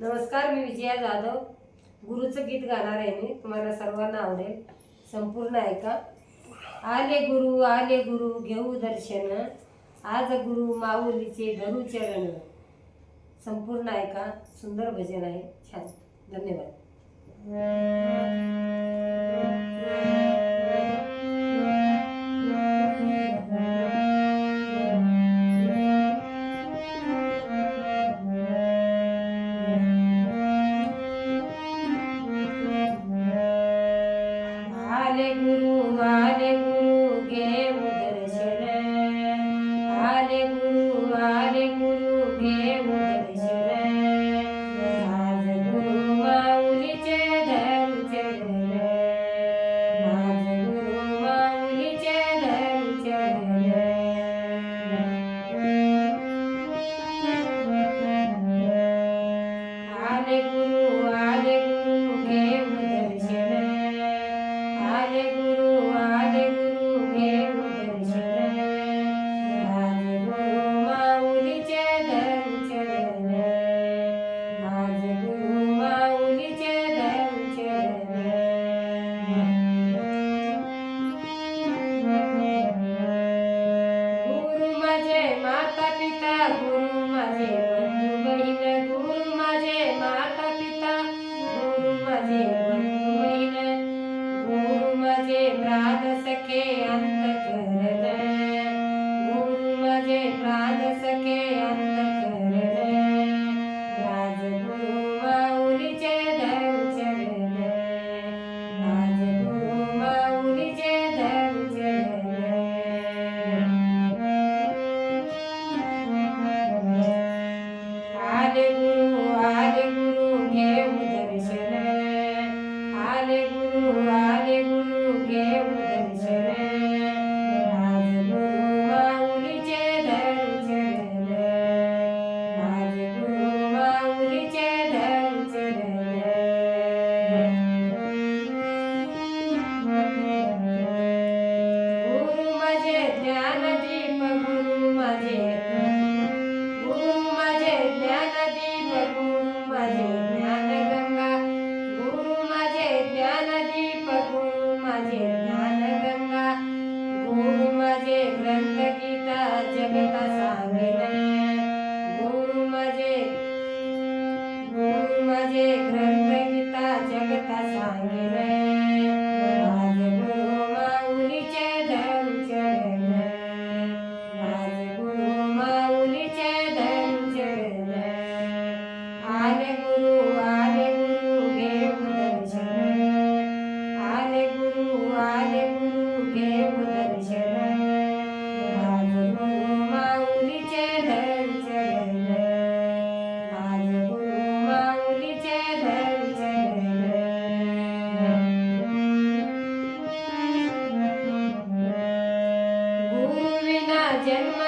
नमस्कार मी विजया जाधव. गुरुचं गीत गाणार आहे मी. तुम्हाला सर्वांना आवडेल. संपूर्ण ऐका आले गुरु आले गुरु घेऊ दर्शन. आज गुरु माऊलीचे धरू चरण. संपूर्ण ऐका सुंदर भजन आहे. छान. धन्यवाद. आले mientras Yeah.